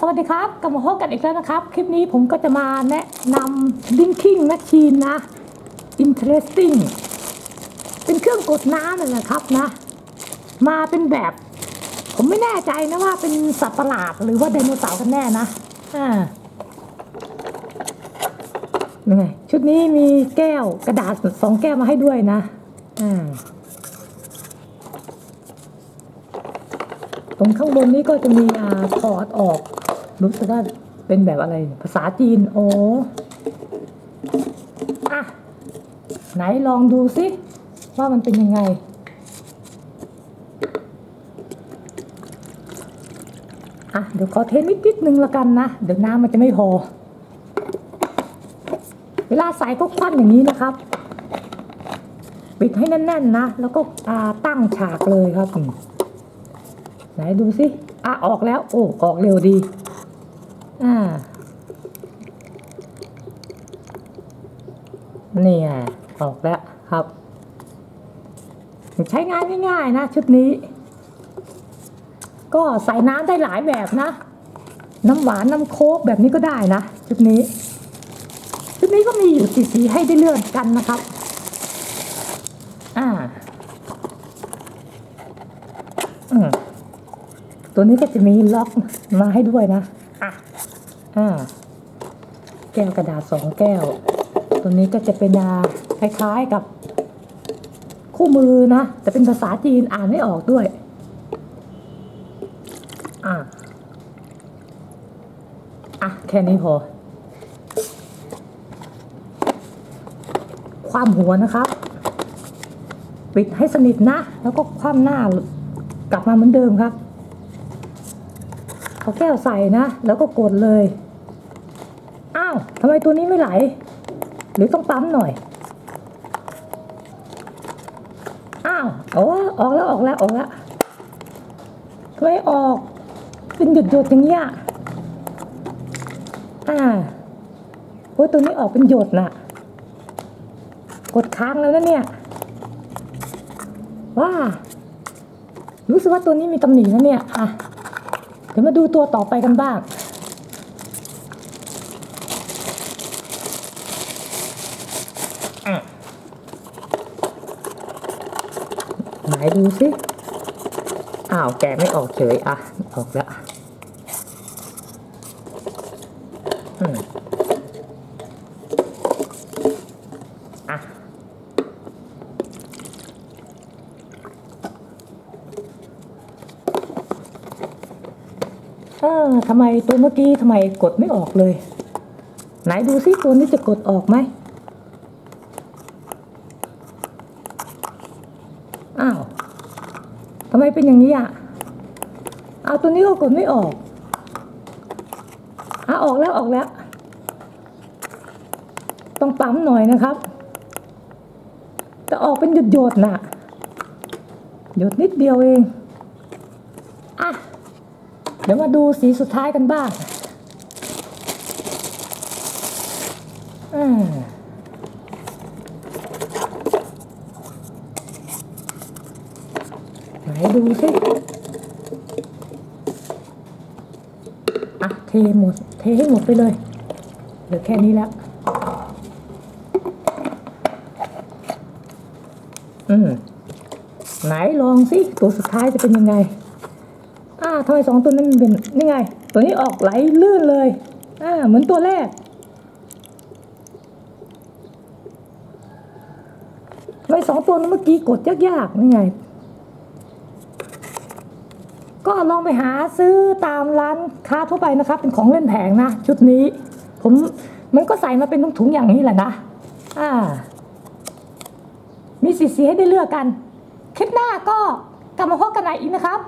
สวัสดีครับกลับมาพบกันอีกแล้วนะครับ คลิปนี้ผมก็จะมาแนะนำ Drinking Machine นะ Interesting เป็นเครื่องกดน้ำนั่นะครับนะ มาเป็นแบบ ผมไม่แน่ใจนะว่าเป็นสัตว์ประหลาดหรือว่าไดโนเสาร์กันแน่นะอ่านี่ไงชุดนี้มีแก้วกระดาษสองแก้วมาให้ด้วยนะอ่าตรงข้างบนนี้ก็จะมีอ่าถอดออก รู้สึกว่าเป็นแบบอะไร ภาษาจีน โอ้อะไหนลองดูสิ ว่ามันเป็นยังไง อะ เดี๋ยวขอเทนิดนิดนึงละกันนะ เดี๋ยวน้ำมันจะไม่พอ เวลาใส่ก็คว่ำอย่างนี้นะครับ ปิดให้แน่นๆนะ แล้วก็อาตั้งฉากเลยครับ ไหนดูสิ อะ ออกแล้ว โอ้ ออกเร็วดี อ่านี่ไงออกแล้วครับ ใช้งานง่าย ๆ นะ ชุดนี้ ก็ใส่น้ำได้หลายแบบนะ น้ำหวานน้ำโค้กแบบนี้ก็ได้นะ ชุดนี้ ชุดนี้ก็มีอยู่สีสีให้ได้เลือกกันนะครับ อ่า อืมตัวนี้ก็จะมีล็อกมาให้ด้วยนะ อ่าแก้วกระดาษสองแก้ว ตัวนี้ก็จะเป็นอาคล้ายๆกับคู่มือนะ แต่เป็นภาษาจีนอ่านไม่ออกด้วย อะ อะ แค่นี้พอ ความหัวนะครับ ปิดให้สนิทนะ แล้วก็คว่ำหน้ากลับมาเหมือนเดิมครับ เอาแก้วใส่นะ แล้วก็กดเลยาวทำไมตัวนี้ไม่ไหล หรือต้องปั๊มหน่อย อ้าวโอ้ออกแล้วออกแล้วออกแล้วทำไมออก เป็นหยดหยดๆอย่างเงี้ยอ่าโอ้ยตัวนี้ออกเป็นหยดน่ะ กดค้างแล้วนะเนี่ย ว้า รู้สึกว่าตัวนี้มีตำหนินะเนี่ย อะ เดี๋ยวมาดูตัวต่อไปกันบ้าง อะไหนดูสิอ้าวแกไม่ออกเฉยอะ ออกแล้วอืมอะเออทำไมตัวเมื่อกี้ทำไมกดไม่ออกเลย ไหนดูซิตัวนี้จะกดออกไหมอ้าวทำไมเป็นอย่างนี้อะเอาตัวนี้ก็กดไม่ออกอะออกแล้วออกแล้ว ต้องปั๊มหน่อยนะครับแต่ออกเป็นหยดๆน่ะหยดนิดเดียวเองอะเดี๋ยวมาดูสีสุดท้ายกันบ้างอ่าไหน ดูสิอะเทหมด เทให้หมดไปเลย เหลือแค่นี้แล้ว อืม ไหนลองสิ ตัวสุดท้ายจะเป็นยังไง อ่าทำไมสองตัวนั้นมันเป็นนี่ไง ตัวนี้ออกไหลลื่นเลย อ่า เหมือนตัวแรกทำไมสองตัวนั้นเมื่อกี้กดยากๆนี่ไง ก็ลองไปหาซื้อตามร้านค้าทั่วไปนะครับ เป็นของเล่นแผงนะชุดนี้ ผมมันก็ใส่มาเป็นถุงๆอย่างนี้แหละนะอ่า มีสีๆให้ได้เลือกกัน คลิปหน้าก็กลับมาพบกันใหม่อีกนะครับ